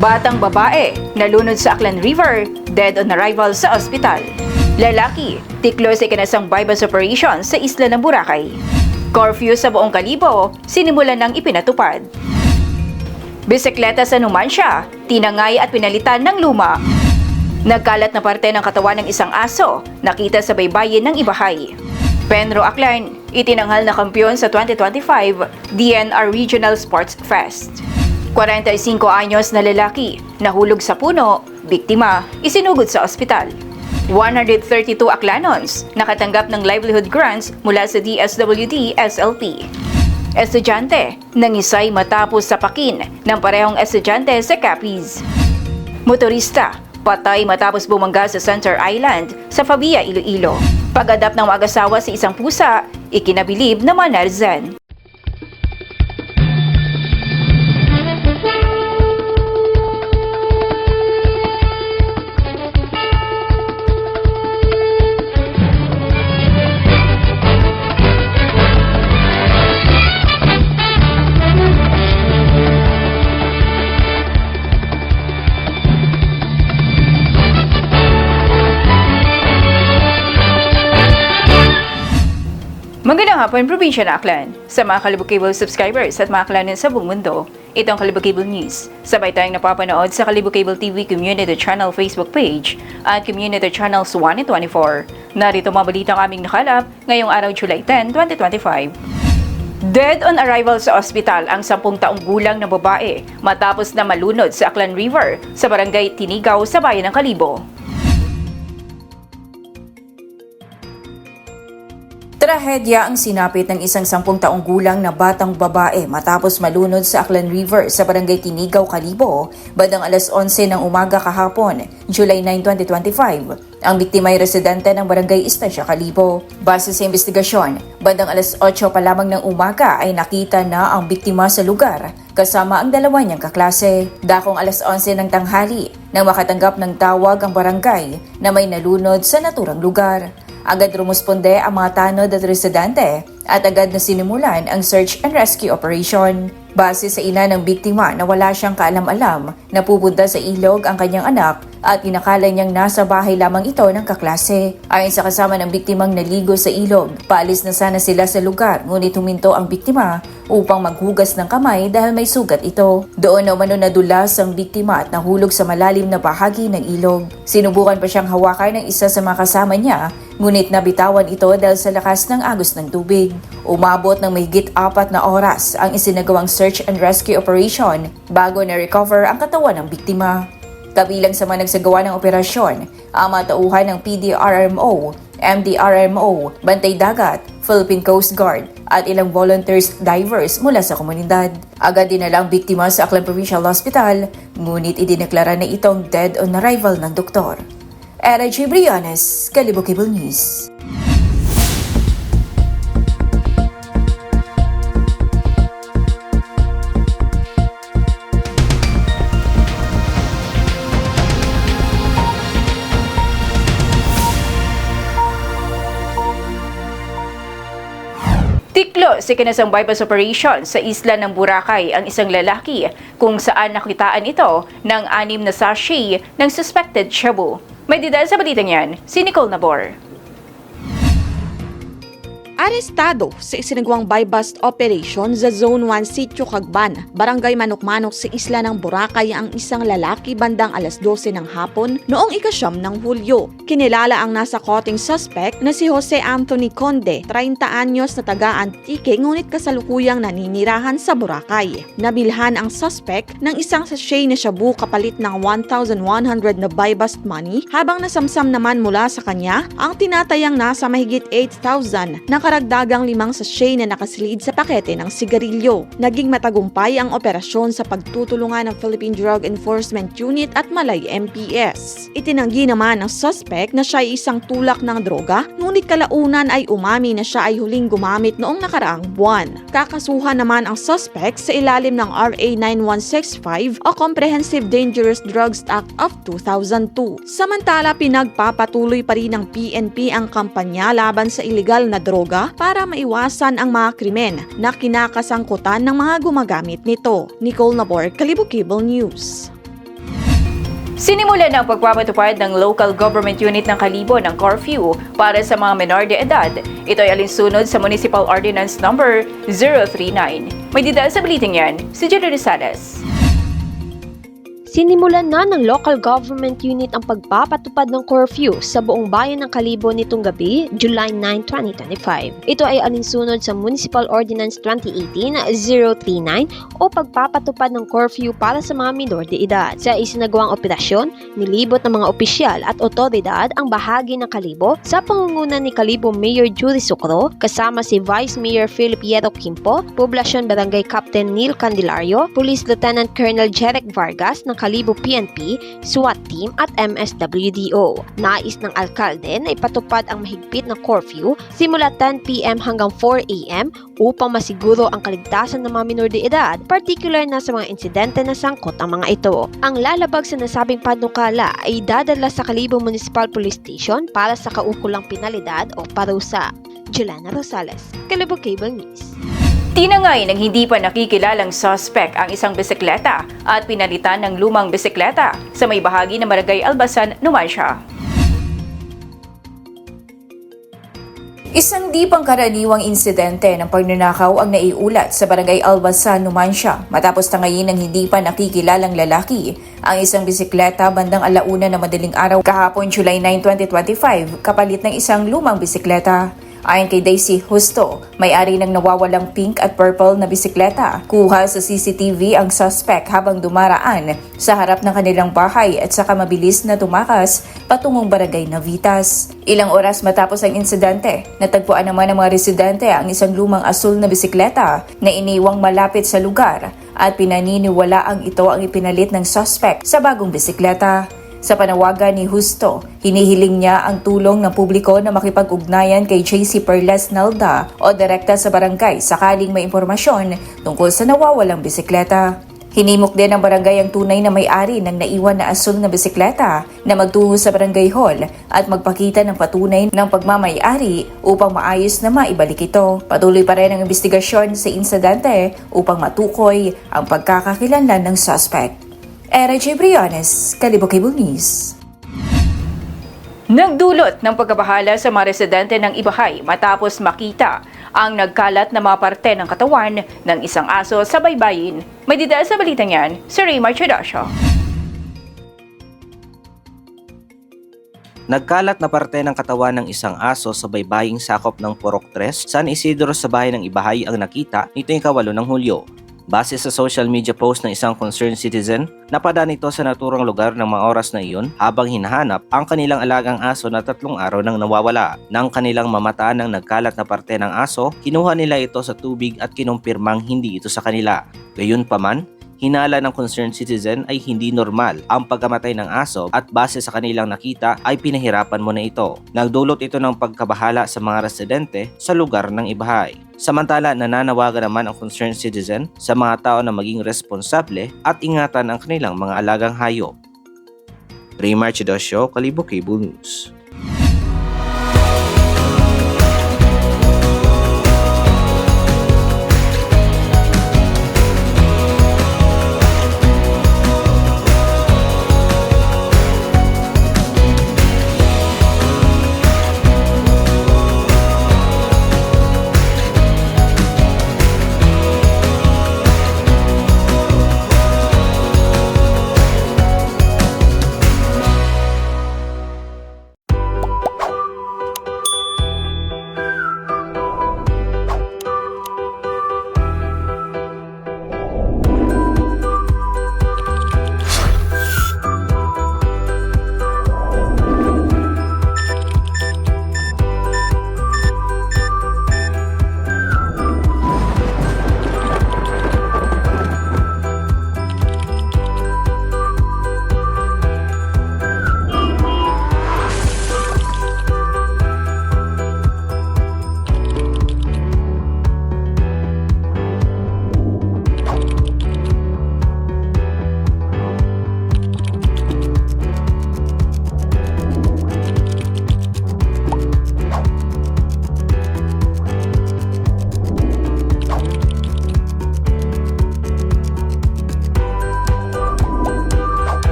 Batang babae, nalunod sa Aklan River, dead on arrival sa ospital. Lalaki, tiklo sa ikinasang bypass operation sa isla ng Boracay. Curfew sa buong Kalibo, sinimulan ng ipinatupad. Bisikleta sa Numancia, tinangay at pinalitan ng luma. Nagkalat na parte ng katawan ng isang aso, nakita sa baybayin ng Ibahay. Penro Aklan, itinanghal na kampyon sa 2025 DNR Regional Sports Fest. 45 anyos na lalaki, nahulog sa puno, biktima, isinugod sa ospital. 132 Aklanons, nakatanggap ng livelihood grants mula sa DSWD SLP. Estudyante, nangisay matapos sapakin ng parehong estudyante sa Capiz. Motorista, patay matapos bumangga sa Center Island sa Fabia, Iloilo. Pag-adapt ng mag-asawa sa isang pusa, ikinabilib na manarzen. Magandang hapon, Probinsya na Aklan. Sa mga Kalibog Cable subscribers at mga Aklanin sa buong mundo, ito ang Kalibog Cable News. Sabay tayong napapanood sa Kalibog Cable TV Community Channel Facebook page at Community Channels 1 and 24. Narito mga balita ang aming nakalap ngayong araw July 10, 2025. Dead on arrival sa ospital ang 10 taong gulang na babae matapos na malunod sa Aklan River sa barangay Tinigaw sa bayan ng Kalibo. Trahedya ang sinapit ng isang sampung taong gulang na batang babae matapos malunod sa Aklan River sa barangay Tinigaw, Kalibo, bandang alas 11 ng umaga kahapon, July 9, 2025. Ang biktima ay residente ng barangay Estancia, Kalibo. Base sa investigasyon, bandang alas 8 pa lamang ng umaga ay nakita na ang biktima sa lugar kasama ang dalawa niyang kaklase. Dakong alas 11 ng tanghali nang makatanggap ng tawag ang barangay na may nalunod sa naturang lugar. Agad rumusponde ang mga tanod at residente at agad na sinimulan ang search and rescue operation. Base sa ina ng biktima na wala siyang kaalam-alam na pupunta sa ilog ang kanyang anak at inakala niyang nasa bahay lamang ito ng kaklase. Ayon sa kasama ng biktimang naligo sa ilog, paalis na sana sila sa lugar ngunit huminto ang biktima upang maghugas ng kamay dahil may sugat ito. Doon na umano nadulas ang biktima at nahulog sa malalim na bahagi ng ilog. Sinubukan pa siyang hawakan ng isa sa mga kasama niya ngunit nabitawan ito dahil sa lakas ng agos ng tubig. Umabot ng mahigit apat na oras ang isinagawang search and rescue operation bago na-recover ang katawan ng biktima. Kabilang sa mga nagsagawa ng operasyon, ang mga tauhan ng PDRMO, MDRMO, Bantay Dagat, Philippine Coast Guard at ilang volunteers divers mula sa komunidad. Agad dinala ang biktima sa Aklan Provincial Hospital, ngunit idineklara na itong dead on arrival ng doktor. Era J. Brianes, Kalibo Cable News. Tiklo sa kinasang bypass operation sa isla ng Boracay ang isang lalaki kung saan nakitaan ito ng anim na sachet ng suspected shabu. May detail sa balitang yan, si Nicole Nabor. Arestado sa isinagawang buy-bust operation sa Zone 1 Sitio Cagban, Barangay Manok-Manok sa isla ng Boracay ang isang lalaki bandang alas 12 ng hapon noong ikasyam ng Hulyo. Kinilala ang nasa koting suspect na si Jose Anthony Conde, 30 anyos na taga-Antique ngunit kasalukuyang naninirahan sa Boracay. Nabilhan ang suspect ng isang sachet na shabu kapalit ng 1,100 na buy-bust money habang nasamsam naman mula sa kanya ang tinatayang nasa mahigit 8,000 na karagdagang limang sachet na nakasilid sa pakete ng sigarilyo. Naging matagumpay ang operasyon sa pagtutulungan ng Philippine Drug Enforcement Unit at Malay MPS. Itinanggi naman ng suspect na siya ay isang tulak ng droga, ngunit kalaunan ay umami na siya ay huling gumamit noong nakaraang buwan. Kakasuhan naman ang suspect sa ilalim ng RA 9165 o Comprehensive Dangerous Drugs Act of 2002. Samantala, pinagpapatuloy pa rin ng PNP ang kampanya laban sa ilegal na droga para maiwasan ang mga krimen na kinakasangkutan ng mga gumagamit nito. Nicole Nabor, Kalibo Cable News. Sinimulan ang pagpapatupad ng local government unit ng Kalibo ng curfew para sa mga menor de edad. Ito ay alinsunod sa Municipal Ordinance Number 039. May detail sa baliting yan, si Jerry Rosales. Sinimulan na ng local government unit ang pagpapatupad ng curfew sa buong bayan ng Kalibo nitong gabi, July 9, 2025. Ito ay alinsunod sa Municipal Ordinance 2018-039 o pagpapatupad ng curfew para sa mga minor de edad. Sa isinagawang operasyon, nilibot ng mga opisyal at otoridad ang bahagi ng Kalibo sa pangunguna ni Kalibo Mayor Judy Sucro kasama si Vice Mayor Philip Yero Quimpo, Poblasyon Barangay Captain Neil Candelario, Police Lieutenant Colonel Jeric Vargas ng Kalibo PNP, SWAT Team at MSWDO. Nais ng alkalde na ipatupad ang mahigpit na curfew simula 10pm hanggang 4am upang masiguro ang kaligtasan ng mga minor de edad, particular na sa mga insidente na sangkot ang mga ito. Ang lalabag sa nasabing panukala ay dadala sa Kalibo Municipal Police Station para sa kaukulang pinalidad o parusa. Juliana Rosales, Kalibo Cable News. Tinangay ng hindi pa nakikilalang suspect ang isang bisikleta at pinalitan ng lumang bisikleta sa may bahagi ng Barangay Albasan, Numancia. Isang di pangkaraniwang insidente ng pagnanakaw ang naiulat sa Barangay Albasan, Numancia matapos tangayin ng hindi pa nakikilalang lalaki ang isang bisikleta bandang alauna na madaling araw kahapon July 9, 2025 kapalit ng isang lumang bisikleta. Ayon kay Daisy Husto, may-ari ng nawawalang pink at purple na bisikleta. Kuha sa CCTV ang suspect habang dumaraan sa harap ng kanilang bahay at saka mabilis na tumakas patungong barangay Navitas. Ilang oras matapos ang insidente, natagpuan naman ng mga residente ang isang lumang asul na bisikleta na iniwang malapit sa lugar at pinaniniwala ang ito ang ipinalit ng suspect sa bagong bisikleta. Sa panawagan ni Husto, hinihiling niya ang tulong ng publiko na makipag-ugnayan kay JC Perlas Nalda o direkta sa barangay sakaling may impormasyon tungkol sa nawawalang bisikleta. Hinimok din ng barangay ang tunay na may-ari ng naiwan na asul na bisikleta na magtungo sa barangay hall at magpakita ng patunay ng pagmamay-ari upang maayos na maibalik ito. Patuloy pa rin ang investigasyon sa insidente upang matukoy ang pagkakakilanlan ng suspect. Era J. Briones, Kalibo Cable News. Nagdulot ng pagkabahala sa mga residente ng Ibahay matapos makita ang nagkalat na mga parte ng katawan ng isang aso sa baybayin. May detail sa balitang yan, si Raymar Chodasio. Nagkalat na parte ng katawan ng isang aso sa baybaying sakop ng Purok 3, San Isidro sa bahay ng Ibahay ang nakita nito yung kawalo ng Hulyo. Base sa social media post ng isang concerned citizen, napada nito sa naturang lugar ng mga oras na iyon habang hinahanap ang kanilang alagang aso na tatlong araw nang nawawala. Nang kanilang mamataan ng nagkalat na parte ng aso, kinuha nila ito sa tubig at kinumpirmang hindi ito sa kanila. Gayunpaman, hinala ng concerned citizen ay hindi normal ang pagkamatay ng aso at base sa kanilang nakita ay pinahirapan mo na ito. Nagdulot ito ng pagkabahala sa mga residente sa lugar ng Ibahay. Samantala, nananawagan naman ang concerned citizen sa mga tao na maging responsable at ingatan ang kanilang mga alagang hayop. Raymar Chidosyo, Kalibo Cable News.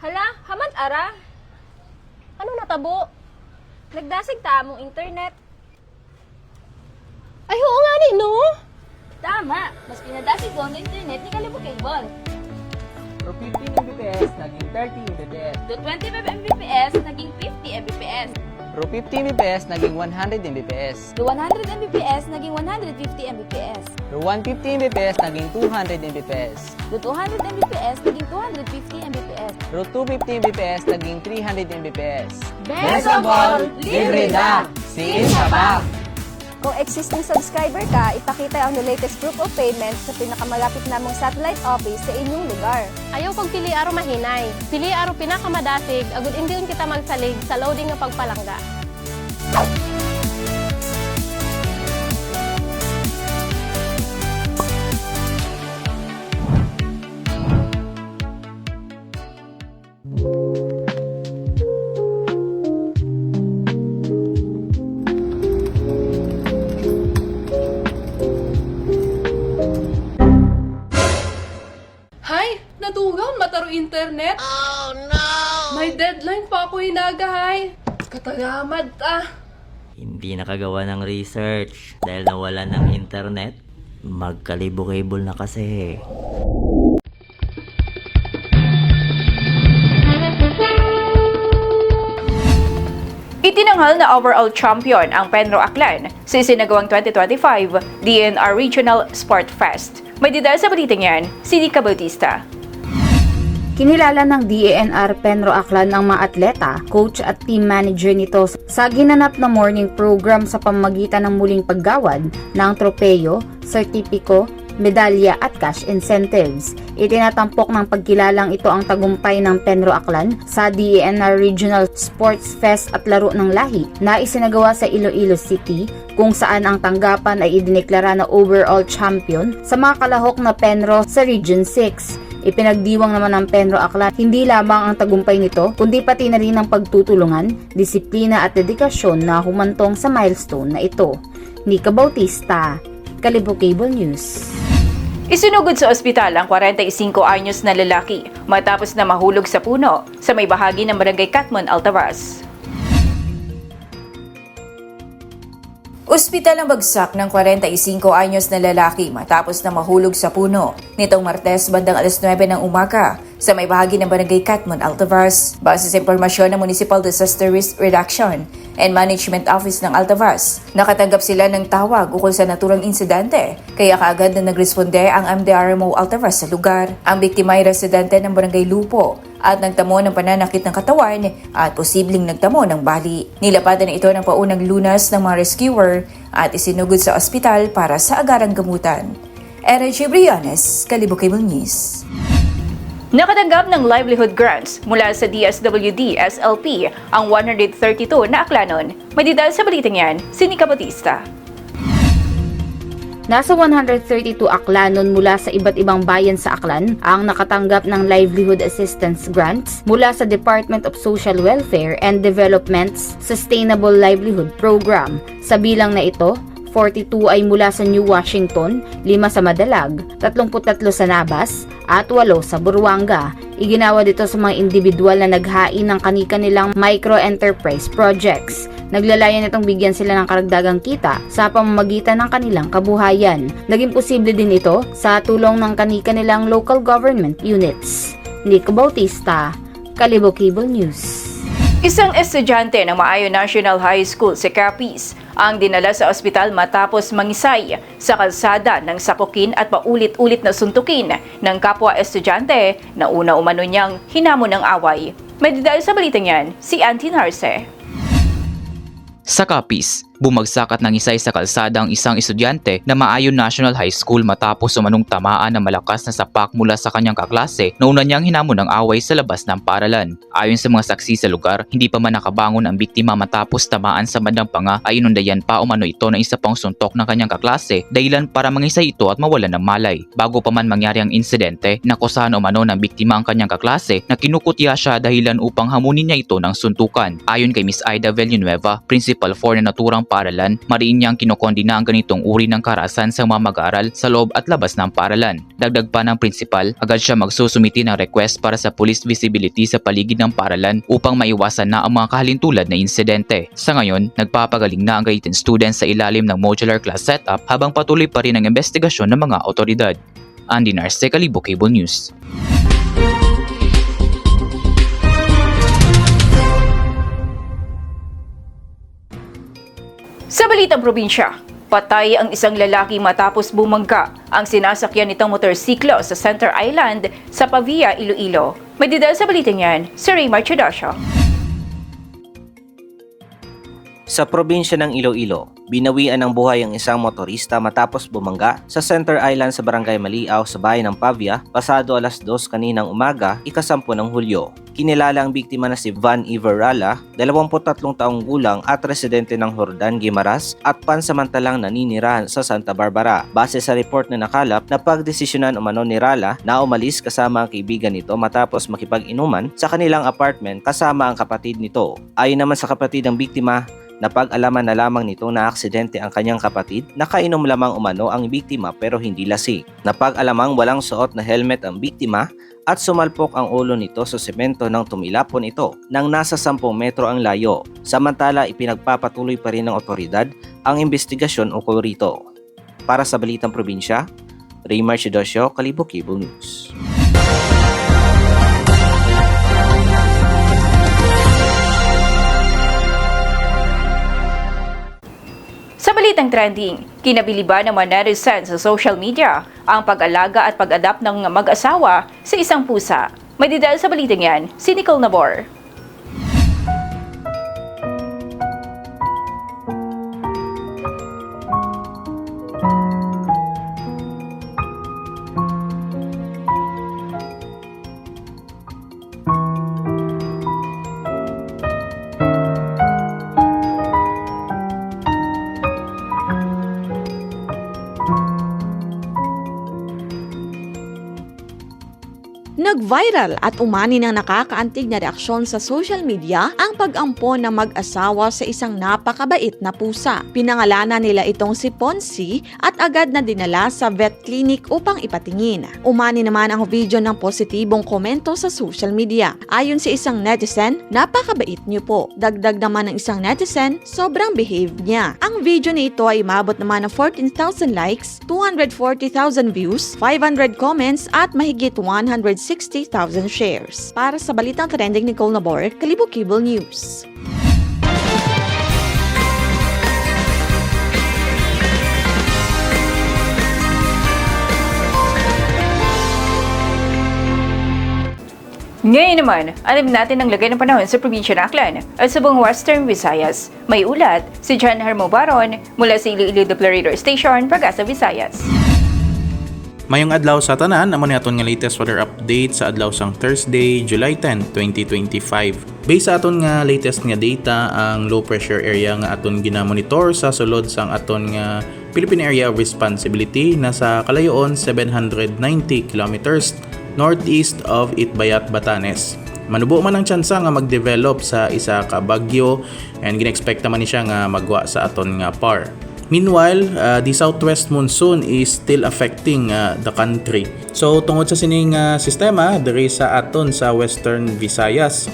Hala, hamad ara. Ano natabo? Nagdasig ta among internet. Ay, oo nga ni, no? Tama, mas pinadasig ko ang internet ni Kalibo Cable. From 15 Mbps, naging 30 Mbps. To 20 Mbps, naging 50 Mbps. From 50 Mbps, naging 100 Mbps. Do 100 Mbps, naging 150 Mbps. From 150 Mbps, naging 200 Mbps. Do 200 Mbps, naging 250 Mbps. From 250 Mbps, naging 300 Mbps. Best of all, libre na! Siin ka pa! Kung existing subscriber ka, ipakita ang the latest proof of payment sa pinakamalapit namong satellite office sa inyong lugar. Ayaw kong pili aro mahinay. Pili aro pinakamadasig, agud hindi yun kita magsalig sa loading nga pagpalangga. May deadline pa ako hinagahay. Katagamad ah. Hindi nakagawa ng research dahil nawala ng internet. Magkalibo-cable na kasi. Itinanghal na overall champion ang Penro Aklan sa isinagawang 2025 DNR Regional Sport Fest. May detail sa baliting yan, si Nika Bautista. Kinilala ng DANR Penro Aklan ang mga atleta, coach at team manager nito sa ginanap na morning program sa pamagitan ng muling paggawad ng tropeyo, sertipiko, medalya at cash incentives. Itinatampok ng pagkilalang ito ang tagumpay ng Penro Aklan sa DANR Regional Sports Fest at Laro ng Lahi na isinagawa sa Iloilo City kung saan ang tanggapan ay idineklara na overall champion sa mga kalahok na Penro sa Region 6. Ipinagdiwang naman ng Penro Aklan hindi lamang ang tagumpay nito kundi pati na rin ang pagtutulungan, disiplina at dedikasyon na humantong sa milestone na ito. Nika Bautista, Kalibo Cable News. Isinugod sa ospital ang 45 anyos na lalaki matapos na mahulog sa puno sa may bahagi ng barangay Catmon, Altaras. Ospital ang bagsak ng 45 anyos na lalaki matapos na mahulog sa puno nitong Martes bandang alas 9 ng umaga sa may bahagi ng barangay Catmon, Altavas. Base sa impormasyon ng Municipal Disaster Risk Reduction and Management Office ng Altavas, nakatanggap sila ng tawag ukol sa naturang insidente kaya kaagad na nagresponde ang MDRMO Altavas sa lugar. Ang biktima ay residente ng barangay Lupo at nagtamo ng pananakit ng katawan at posibleng nagtamo ng bali. Nilapatan ito ng paunang lunas ng mga rescuer at isinugod sa ospital para sa agarang gamutan. Era. Briones, Kalibo Cable News. Nakatanggap ng livelihood grants mula sa DSWD SLP ang 132 na aklanon. May detail sa balitang yan, si Nika Bautista. Nasa 132 aklanon mula sa iba't ibang bayan sa Aklan ang nakatanggap ng livelihood assistance grants mula sa Department of Social Welfare and Development's Sustainable Livelihood Program. Sa bilang na ito, 42 ay mula sa New Washington, 5 sa Madalag, 33 sa Nabas, at 8 sa Buruanga. Iginawa dito sa mga individual na naghain ng kanika-nilang micro-enterprise projects. Naglalayan itong bigyan sila ng karagdagang kita sa pamamagitan ng kanilang kabuhayan. Naging posible din ito sa tulong ng kanika-nilang local government units. Nico Bautista, Kalibo Cable News. Isang estudyante ng Maayo National High School sa Capiz ang dinala sa ospital matapos mangisay sa kalsada ng sakukin at paulit-ulit na suntukin ng kapwa estudyante na una umano niyang hinamon ng away. May detail sa balitang yan, si Auntie Narce. Sa Capiz, bumagsak at nangisay sa kalsada ang isang estudyante na Maayon National High School matapos umanong tamaan ng malakas na sapak mula sa kanyang kaklase na una niyang hinamon ng away sa labas ng paralan. Ayon sa mga saksi sa lugar, hindi pa man nakabangon ang biktima matapos tamaan sa bandang panga ay inundayan pa umano ito ng isa pang suntok ng kanyang kaklase dahilan para mangisay ito at mawalan ng malay. Bago pa man mangyari ang insidente, nakusahan umano ng biktima ang kanyang kaklase na kinukutya siya dahilan upang hamunin niya ito ng suntukan. Ayon kay Miss Aida Villanueva, Principal for na naturang paaralan, mariin niyang kinokondina ang ganitong uri ng karahasan sa mga mag-aaral sa loob at labas ng paaralan. Dagdag pa ng prinsipal, agad siya magsusumiti ng request para sa police visibility sa paligid ng paaralan upang maiwasan na ang mga kahalintulad na insidente. Sa ngayon, nagpapagaling na ang 10 students sa ilalim ng modular class setup habang patuloy pa rin ang investigasyon ng mga otoridad. Andy Narce, Kalibo Cable News. Sa balitang probinsya, patay ang isang lalaki matapos bumangga ang sinasakyan nitong motorsiklo sa Center Island sa Pavia, Iloilo. May detail sa balitang yan, si Raymar Chudasio. Sa probinsya ng Iloilo, binawian ng buhay ang isang motorista matapos bumangga sa Center Island sa Barangay Maliaw sa bayan ng Pavia pasado alas 2 kaninang umaga, ikasampu ng Hulyo. Kinilala ang biktima na si Van Iverala, 23 taong gulang at residente ng Hordan, Guimaras at pansamantalang naninirahan sa Santa Barbara. Base sa report na nakalap, napagdesisyonan umano ni Rala na umalis kasama ang kaibigan nito matapos makipag-inuman sa kanilang apartment kasama ang kapatid nito. Ayon naman sa kapatid ng biktima, Napag-alaman na lamang nito na aksidente ang kanyang kapatid, nakainom lamang umano ang biktima pero hindi lasing. Napag-alamang walang suot na helmet ang biktima at sumalpok ang ulo nito sa semento nang tumilapon ito nang nasa 10 metro ang layo. Samantala ipinagpapatuloy pa rin ng otoridad ang investigasyon ukol rito. Para sa Balitang Probinsya, Raymar Chidosio, Kalibo Cable News. Balitang trending, kinabiliba ng mga netizens sa social media ang pag-alaga at pag-adapt ng mag-asawa sa isang pusa. May detail sa balitang yan, si Nicole Nabor. Nag-viral at umani ng nakakaantig na reaksyon sa social media ang pag-ampon ng mag-asawa sa isang napakabait na pusa. Pinangalanan nila itong si Ponzi at agad na dinala sa vet clinic upang ipatingin. Umani naman ang video ng positibong komento sa social media. Ayon sa isang netizen, napakabait niyo po. Dagdag naman ng isang netizen, sobrang behave niya. Ang video nito ay umabot naman ng 14,000 likes, 240,000 views, 500 comments at mahigit 160,000 shares. Para sa Balitang Trending ni Nicole Nabor, Kalibo Cable News. Ngayon naman, alamin natin ang lagay ng panahon sa probinsya ng Aklan at sa buong Western Visayas. May ulat si John Hermo Baron mula sa Iloilo Declarator Station, Pagasa, Visayas. Mayong adlaw sa tanan, amo ni aton nga latest weather update sa adlaw sang Thursday, July 10, 2025. Based sa aton nga latest nga data, ang low pressure area nga aton ginamonitor sa sulod sang aton nga Philippine Area of Responsibility nasa kalayoon 790 kilometers northeast of Itbayat, Batanes. Manubo man ang tsansa nga mag-develop sa isa ka bagyo and ginexpect man ni siya nga magwa sa aton nga par. Meanwhile, uh, the southwest monsoon is still affecting uh, the country. So tungod sa sining uh, sistema diri sa aton sa Western Visayas,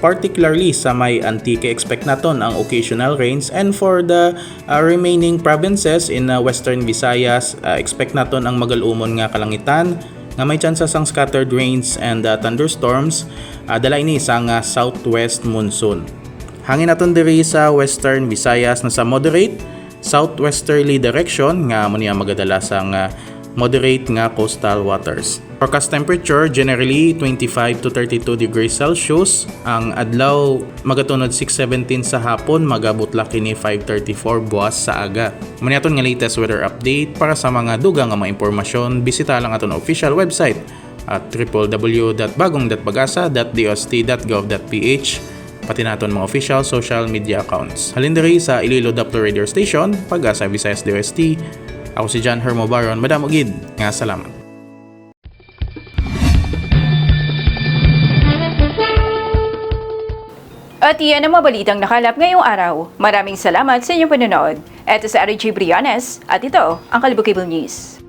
particularly sa may Antique expect naton ang occasional rains and for the uh, remaining provinces in uh, Western Visayas, uh, expect naton ang magalumon nga kalangitan nga may chances ang scattered rains and uh, thunderstorms uh, dala ini sa uh, southwest monsoon. Hangin naton diri sa Western Visayas na sa moderate southwesterly direction nga mo niya magadala sang uh, moderate nga coastal waters. Forecast temperature generally 25 to 32 degrees Celsius. Ang adlaw magatunod 6:17 sa hapon, magabot la kini 5:34 buwas sa aga. Maniaton nga latest weather update para sa mga dugang nga impormasyon, bisita lang aton official website at www.bagongdatpagasa.dost.gov.ph pati naton mga official social media accounts. Halin diri sa Iloilo Doppler Radio Station, Pagasa Visayas DOST. Ako si John Hermo Baron, Madam Ugid. Nga salamat. At iyan ang mabalitang nakalap ngayong araw. Maraming salamat sa inyong panonood. Ito sa RG Brianes at ito ang Kalibo Cable News.